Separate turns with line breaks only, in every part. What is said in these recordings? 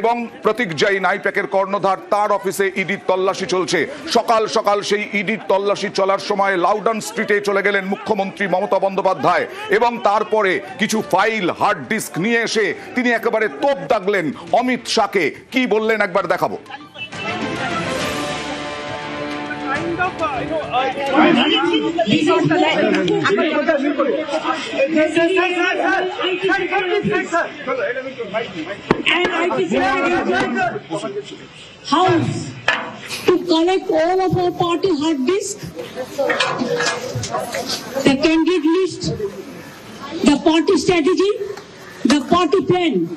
এবং প্রতীক নাইপ্যাকের কর্ণধার তার অফিসে ইডির তল্লাশি চলছে। সকাল সকাল সেই ইডির তল্লাশি চলার সময় লাউডন স্ট্রিটে চলে গেলেন মুখ্যমন্ত্রী মমতা বন্দ্যোপাধ্যায় এবং তারপরে কিছু ফাইল, হার্ড ডিস্ক নিয়ে এসে তিনি একেবারে তোপ দাগলেন অমিত শাহকে। কি বললেন একবার দেখাবো।
you
and I decided house to collect all of our party hard disk, the candidate list, the party strategy, the party plan.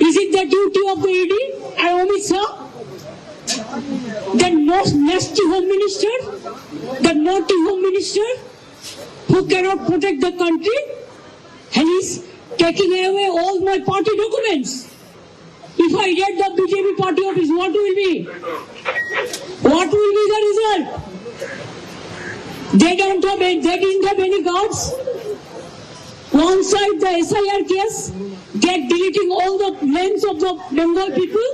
Is it the duty of the ED I Omit sir? The most nasty home minister, the naughty home minister who cannot protect the country and is taking away all my party documents. If I get the BJP party office, what will be? What will be the result? They don't have, any- they didn't have any guards. One side the SIR case, they're deleting all the names of the Bengal people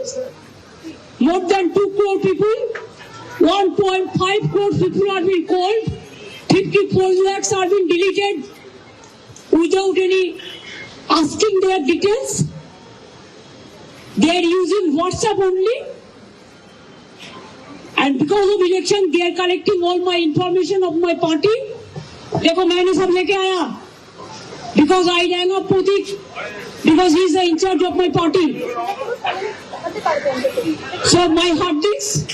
More than 2 crore people, 1.5 crore people are being called, 54 lakhs are being deleted without any asking their details. They are using WhatsApp only. And because of election, they are collecting all my information of my party. देखो मैंने सब लेके आया because I rang up Pratik because he is the in charge of my party. so my heart my hard disk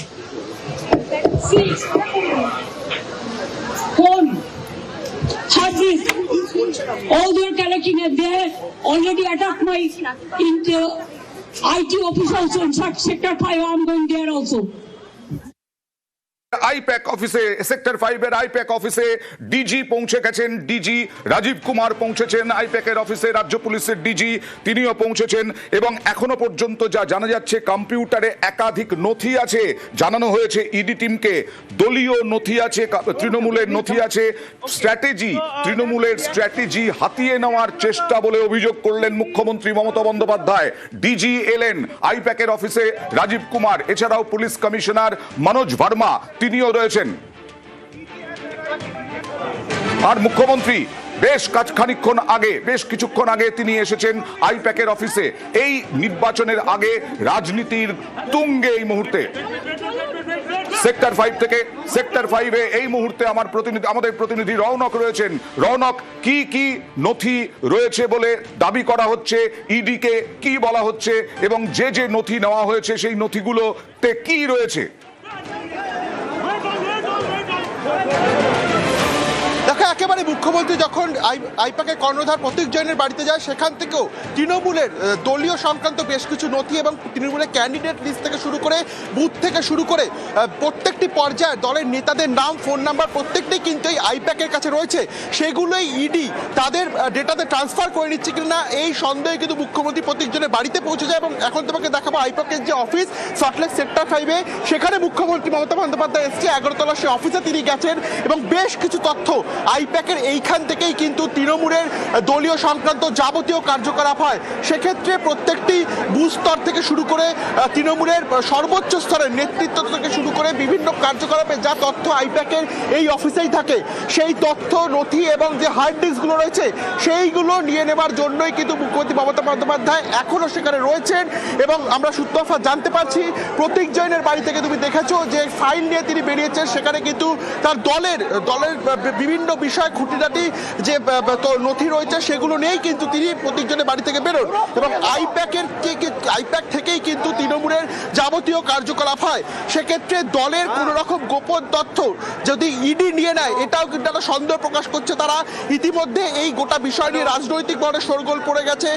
কোন all your collecting at there already attacked my into IT officials also in sector 5 I'm going there also
I-PAC অফিসে sector ফাইভের I-PAC অফিসে DG পৌঁছে গেছেন। DG Rajib Kumar পৌঁছেছেন আইপ্যাকের অফিসে রাজ্য পুলিশের ডিজি তিনিও পৌঁছেছেন। এবং এখনও পর্যন্ত যা জানা যাচ্ছে, কম্পিউটারে একাধিক নথি আছে, জানানো হয়েছে ইডি টিমকে দলীয় নথি আছে তৃণমূলের নথি আছে। স্ট্র্যাটেজি, তৃণমূলের স্ট্র্যাটেজি হাতিয়ে নেওয়ার চেষ্টা বলে অভিযোগ করলেন মুখ্যমন্ত্রী মমতা বন্দ্যোপাধ্যায়। ডিজি এলেন আইপ্যাকের অফিসে রাজীব কুমার, এছাড়াও পুলিশ কমিশনার মনোজ ভার্মা। তিনিও রয়েছেন। আর মুখ্যমন্ত্রী, বেশ কাজ খানিকক্ষণ আগে, বেশ কিছুক্ষণ আগে তিনি এসেছেন আইপ্যাকের অফিসে। এই নির্বাচনের আগে রাজনীতির তুঙ্গে এই মুহূর্তে। সেক্টর ফাইভ থেকে, সেক্টর ফাইভে এই মুহূর্তে আমার প্রতিনিধি, আমাদের প্রতিনিধি রৌনক রয়েছেন। রৌনক কি কি নথি রয়েছে বলে দাবি করা হচ্ছে? ইডিকে কি বলা হচ্ছে? এবং যে যে নথি নেওয়া হয়েছে, সেই নথিগুলোতে কি রয়েছে?
একেবারে মুখ্যমন্ত্রী যখন আই- আইপ্যাকের কর্ণধার প্রতীক জৈনের বাড়িতে যায়, সেখান থেকেও তৃণমূলের দলীয় সংক্রান্ত বেশ কিছু নথি এবং তৃণমূলের ক্যান্ডিডেট লিস্ট থেকে শুরু করে বুথ থেকে শুরু করে প্রত্যেকটি পর্যায়ে দলের নেতাদের নাম ফোন নাম্বার প্রত্যেকটি কিন্তু এই আইপ্যাকের কাছে রয়েছে। সেগুলোই ইডি তাদের ডেটাতে ট্রান্সফার করে নিচ্ছে কিনা এই সন্দেহে কিন্তু মুখ্যমন্ত্রী প্রতীক জনের বাড়িতে পৌঁছে যায় এবং এখন তোমাকে দেখাবো আইপ্যাকের যে অফিস সল্টলেক সেক্টর ফাইভে সেখানে মুখ্যমন্ত্রী মমতা বন্দ্যোপাধ্যায় এসছে, এগারোতলা সে অফিসে তিনি গেছেন এবং বেশ কিছু তথ্য আইপ্যাকের এইখান থেকেই কিন্তু তৃণমূলের দলীয় সংক্রান্ত যাবতীয় কার্যকলাপ হয়। সেক্ষেত্রে প্রত্যেকটি বুথ স্তর থেকে শুরু করে তৃণমূলের সর্বোচ্চ স্তরের নেতৃত্ব থেকে শুরু করে বিভিন্ন কার্যকলাপে যা তথ্য আইপ্যাকের এই অফিসেই থাকে, সেই তথ্য, নথি এবং যে হার্ড ডিস্কগুলো রয়েছে, সেইগুলো নিয়ে নেবার জন্যই কিন্তু মুখ্যমন্ত্রী মমতা বন্দ্যোপাধ্যায় এখনও সেখানে রয়েছেন এবং আমরা সূত্রফা জানতে পারছি, প্রতীক জৈনের বাড়ি থেকে তুমি দেখেছ যে ফাইল নিয়ে তিনি বেরিয়েছেন, সেখানে কিন্তু তার দলের দলের বিভিন্ন বিষয় খুঁটিনাটি যে তো নথি রয়েছে সেগুলো নিয়েই কিন্তু তিনি প্রতীক জনের বাড়ি থেকে বেরোন। এবং আইপ্যাকের আইপ্যাক থেকেই কিন্তু তৃণমূলের যাবতীয় কার্যকলাপ হয়। সেক্ষেত্রে দলের কোনো রকম গোপন তথ্য যদি ইডি নিয়ে নেয় এটাও কিন্তু একটা সন্দেহ প্রকাশ করছে তারা। ইতিমধ্যে এই গোটা বিষয় নিয়ে রাজনৈতিক মহলে শোরগোল পড়ে গেছে।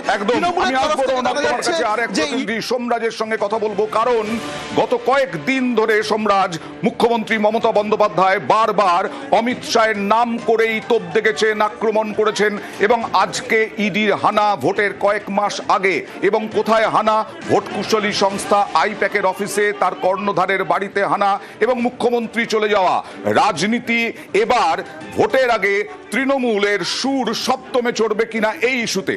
সোমরাজের সঙ্গে কথা বলব। কারণ গত কয়েকদিন ধরে সোমরাজ মুখ্যমন্ত্রী মমতা বন্দ্যোপাধ্যায় বারবার অমিত শাহের নাম করেই তোপ দেখেছেন, আক্রমণ করেছেন এবং আজকে ইডির হানা ভোটের কয়েক মাস আগে। এবং কোথায় হানা? ভোট কুশলী সংস্থা আইপ্যাকের অফিসে তার কর্ণধারের বাড়িতে হানা এবং মুখ্যমন্ত্রী চলে যাওয়া। রাজনীতি এবার ভোটের আগে তৃণমূলের সুর সপ্তমে চড়বে কিনা এই ইস্যুতে?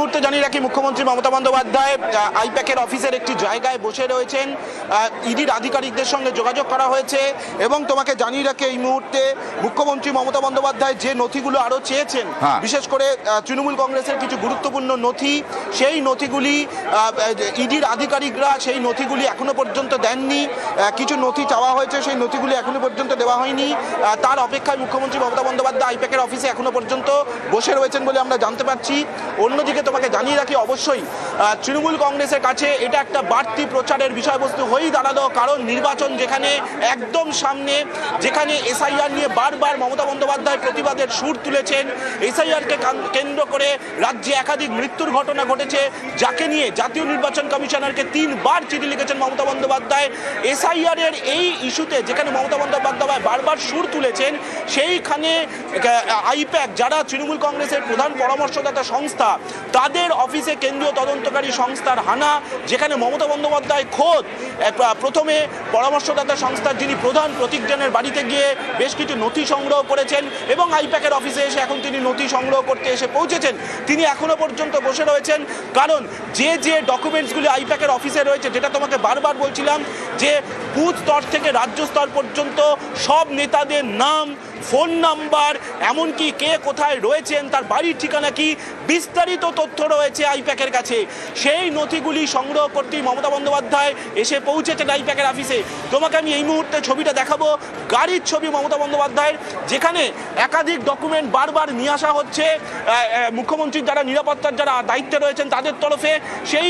মুহূর্তে জানিয়ে রাখি মুখ্যমন্ত্রী মমতা বন্দ্যোপাধ্যায় আইপ্যাকের অফিসের একটি জায়গায় বসে রয়েছেন। ইডির আধিকারিকদের সঙ্গে যোগাযোগ করা হয়েছে এবং তোমাকে জানিয়ে রাখি এই মুহূর্তে মুখ্যমন্ত্রী মমতা বন্দ্যোপাধ্যায় যে নথিগুলো আরও চেয়েছেন
হ্যাঁ।
বিশেষ করে তৃণমূল কংগ্রেসের কিছু গুরুত্বপূর্ণ নথি সেই নথিগুলি ইডির আধিকারিকরা সেই নথিগুলি এখনও পর্যন্ত দেননি। কিছু নথি চাওয়া হয়েছে সেই নথিগুলি এখনও পর্যন্ত দেওয়া হয়নি। তার অপেক্ষায় মুখ্যমন্ত্রী মমতা বন্দ্যোপাধ্যায় আইপ্যাকের অফিসে এখনও পর্যন্ত বসে রয়েছেন বলে আমরা জানতে পারছি। অন্যদিকে তোমাকে জানিয়ে রাখি, অবশ্যই তৃণমূল কংগ্রেসের কাছে এটা একটা বাড়তি প্রচারের বিষয়বস্তু হয়েই দাঁড়াল। কারণ নির্বাচন যেখানে একদম সামনে, যেখানে এসআইআর নিয়ে বারবার মমতা বন্দ্যোপাধ্যায় প্রতিবাদের সুর তুলেছেন এসআইআরকে কেন্দ্র করে রাজ্যে একাধিক মৃত্যুর ঘটনা ঘটেছে, যাকে নিয়ে জাতীয় নির্বাচন কমিশনারকে তিনবার চিঠি লিখেছেন মমতা বন্দ্যোপাধ্যায়। এসআইআর এর এই ইস্যুতে যেখানে মমতা বন্দ্যোপাধ্যায় বারবার সুর তুলেছেন, সেইখানে আইপ্যাক, যারা তৃণমূল কংগ্রেসের প্রধান পরামর্শদাতা সংস্থা তাদের অফিসে কেন্দ্রীয় তদন্তকারী সংস্থার হানা, যেখানে মমতা বন্দ্যোপাধ্যায় খোদ প্রথমে পরামর্শদাতা সংস্থার যিনি প্রধান প্রতীক জেনের বাড়িতে গিয়ে বেশ কিছু নথি সংগ্রহ করেছেন এবং আইপ্যাকের অফিসে এসে এখন তিনি নথি সংগ্রহ করতে এসে পৌঁছেছেন। তিনি এখনও পর্যন্ত বসে রয়েছেন। কারণ যে যে ডকুমেন্টসগুলি আইপ্যাকের অফিসে রয়েছে, যেটা তোমাকে বারবার বলছিলাম যে, বুথ স্তর থেকে রাজ্য স্তর পর্যন্ত সব নেতাদের নাম, ফোন নাম্বার, এমনকি কে কোথায় রয়েছেন, তার বাড়ির ঠিকানা কি, বিস্তারিত তথ্য রয়েছে আইপ্যাকের কাছে। সেই নথিগুলি সংগ্রহ করতেই মমতা বন্দ্যোপাধ্যায় এসে পৌঁছেছেন আইপ্যাকের অফিসে। তোমাকে আমি এই মুহূর্তে ছবিটা দেখাবো। গাড়ির ছবি মমতা বন্দ্যোপাধ্যায়ের, যেখানে একাধিক ডকুমেন্ট বারবার নিয়ে আসা হচ্ছে। মুখ্যমন্ত্রীর যারা নিরাপত্তার যারা দায়িত্বে রয়েছেন তাদের তরফে সেই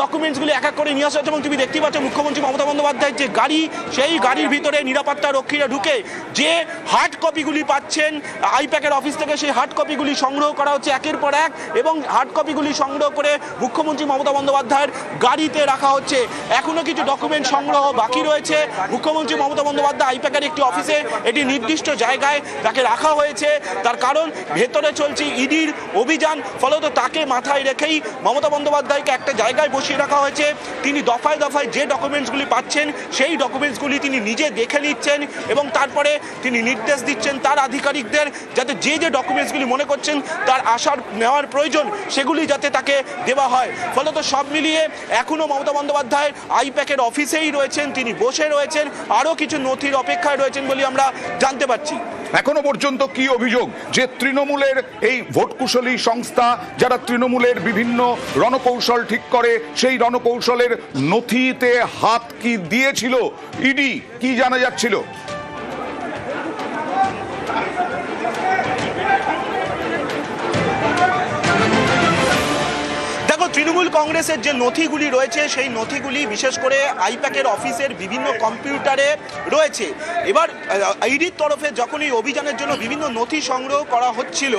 ডকুমেন্টসগুলি এক এক করে নিয়ে আসা হচ্ছে এবং তুমি দেখতে পাচ্ছ মুখ্যমন্ত্রী মমতা বন্দ্যোপাধ্যায়ের যে গাড়ি, সেই গাড়ির ভিতরে নিরাপত্তা রক্ষীরা ঢুকে যে হার্ড কপিগুলি পাচ্ছেন, আইপ্যাকের অফিস থেকে সেই হার্ড কপিগুলি সংগ্রহ করা হচ্ছে একের পর এক এবং হার্ড কপিগুলি সংগ্রহ করে মুখ্যমন্ত্রী মমতা বন্দ্যোপাধ্যায়ের গাড়িতে রাখা হচ্ছে। এখনও কিছু ডকুমেন্ট সংগ্রহ বাকি রয়েছে। মুখ্যমন্ত্রী মমতা বন্দ্যোপাধ্যায় আইপ্যাকের একটি অফিসে এটি নির্দিষ্ট জায়গায় তাকে রাখা হয়েছে। তার কারণ ভেতরে চলছে ইডির অভিযান, ফলত তাকে মাথায় রেখেই মমতা বন্দ্যোপাধ্যায়কে একটা জায়গায় বসিয়ে রাখা হয়েছে। তিনি দফায় দফায় যে ডকুমেন্টসগুলি পাচ্ছেন, সেই ডকুমেন্টসগুলি তিনি নিজে দেখে নিচ্ছেন এবং তারপরে তিনি নির্দেশ দিচ্ছেন তার আধিকারিকদের যাতে যে যে ডকুমেন্টসগুলি মনে করছেন তার আসার নেওয়ার প্রয়োজন। সেগুলি যাতে তাকে দেওয়া হয়। ফলত সব মিলিয়ে এখনও মমতা বন্দ্যোপাধ্যায় আইপ্যাকের অফিসেই রয়েছেন, তিনি বসে রয়েছেন, আরও কিছু নথির অপেক্ষায় রয়েছেন বলে আমরা জানতে পারছি।
এখনও পর্যন্ত কি অভিযোগ যে তৃণমূলের এই ভোটকুশলী সংস্থা, যারা তৃণমূলের বিভিন্ন রণকৌশল ঠিক করে, সেই রণকৌশলের নথিতে হাত কি দিয়েছিল? ইডি কি জানা যাচ্ছিল?
তৃণমূল কংগ্রেসের যে নথিগুলি রয়েছে, সেই নথিগুলি বিশেষ করে আইপ্যাকের অফিসের বিভিন্ন কম্পিউটারে রয়েছে। এবার ইডির তরফে যখন এই অভিযানের জন্য বিভিন্ন নথি সংগ্রহ করা হচ্ছিল,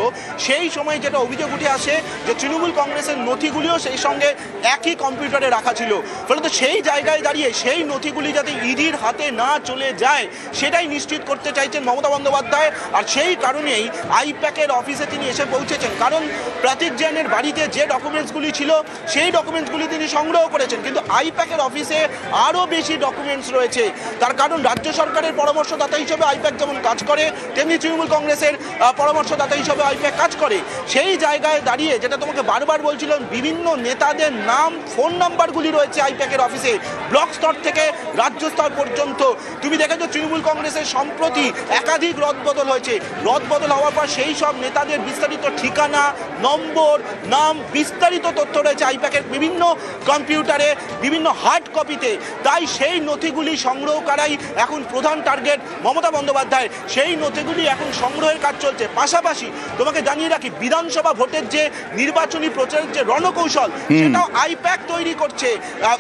সেই সময় যেটা অভিযোগ উঠে আসে যে তৃণমূল কংগ্রেসের নথিগুলিও সেই সঙ্গে একই কম্পিউটারে রাখা ছিল। ফলত সেই জায়গায় দাঁড়িয়ে সেই নথিগুলি যাতে ইডির হাতে না চলে যায়, সেটাই নিশ্চিত করতে চাইছেন মমতা বন্দ্যোপাধ্যায়। আর সেই কারণেই আইপ্যাকের অফিসে তিনি এসে পৌঁছেছেন। কারণ প্রতীক জৈনের বাড়িতে যে ডকুমেন্টসগুলি ছিল সেই ডকুমেন্টসগুলি তিনি সংগ্রহ করেছেন। কিন্তু আইপ্যাকের অফিসে আরও বেশি ডকুমেন্টস রয়েছে। তার কারণ রাজ্য সরকারের পরামর্শদাতা হিসেবে আইপ্যাক যেমন কাজ করে, তেমনি তৃণমূল কংগ্রেসের পরামর্শদাতা হিসেবে আইপ্যাক কাজ করে। সেই জায়গায় দাঁড়িয়ে যেটা তোমাকে বারবার বলছিলাম, বিভিন্ন নেতাদের নাম ফোন নাম্বারগুলি রয়েছে আইপ্যাকের অফিসে ব্লক স্তর থেকে রাজ্য স্তর পর্যন্ত। তুমি দেখেছ তৃণমূল কংগ্রেসের সম্প্রতি একাধিক রদবদল হয়েছে। রদবদল হওয়ার পর সেই সব নেতাদের বিস্তারিত ঠিকানা, নম্বর, নাম, বিস্তারিত তথ্য রয়েছে আইপ্যাকের বিভিন্ন কম্পিউটারে বিভিন্ন হার্ড কপিতে তাই সেই নথিগুলি সংগ্রহ করাই এখন প্রধান টার্গেট মমতা বন্দ্যোপাধ্যায় সেই নথিগুলি এখন সংগ্রহের কাজ চলছে। পাশাপাশি তোমাকে জানিয়ে রাখি বিধানসভা ভোটের যে নির্বাচনী প্রচারের যে রণকৌশল সেটাও আইপ্যাক তৈরি করছে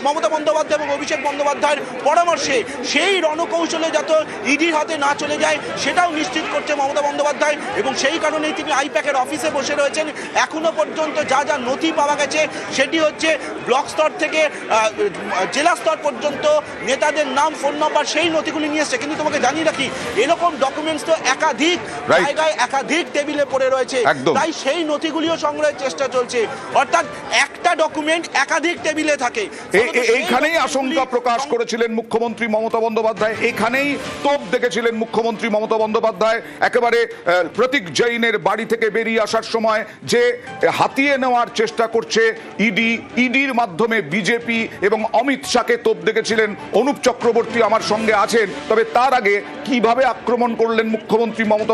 মমতা বন্দ্যোপাধ্যায় এবং অভিষেক বন্দ্যোপাধ্যায়ের পরামর্শে। সেই রণকৌশলে যত ইডির হাতে না চলে যায় সেটাও নিশ্চিত করছে মমতা বন্দ্যোপাধ্যায় এবং সেই কারণেই তিনি আইপ্যাকের অফিসে বসে রয়েছেন। এখনও পর্যন্ত যা যা নথি পাওয়া গেছে সেটি হচ্ছে ব্লক স্তর থেকে জেলা স্তর পর্যন্ত নেতাদের নাম ফোন নাম্বার সেই নথিগুলি নিয়ে এসছে। কিন্তু তোমাকে জানিয়ে রাখি এরকম ডকুমেন্টস তো একাধিক জায়গায় একাধিক টেবিলে পড়ে রয়েছে। তাই সেই নথিগুলিও সংগ্রহের চেষ্টা চলছে। অর্থাৎ একটা ডকুমেন্ট একাধিক টেবিলে থাকে।
এ- এইখানেই আশঙ্কা প্রকাশ করেছিলেন মুখ্যমন্ত্রী মমতা বন্দ্যোপাধ্যায়। এখানেই তোপ দেখেছিলেন মুখ্যমন্ত্রী মমতা বন্দ্যোপাধ্যায়। একেবারে প্রতীক জৈনের বাড়ি থেকে বেরিয়ে আসার সময় যে হাতিয়ে নেওয়ার চেষ্টা করছে ইডি, ইডির মাধ্যমে বিজেপি এবং অমিত শাহকে তোপ দেখেছিলেন। অনুপ চক্রবর্তী আমার সঙ্গে আছেন। তবে তার আগে কীভাবে আক্রমণ করলেন মুখ্যমন্ত্রী মমতা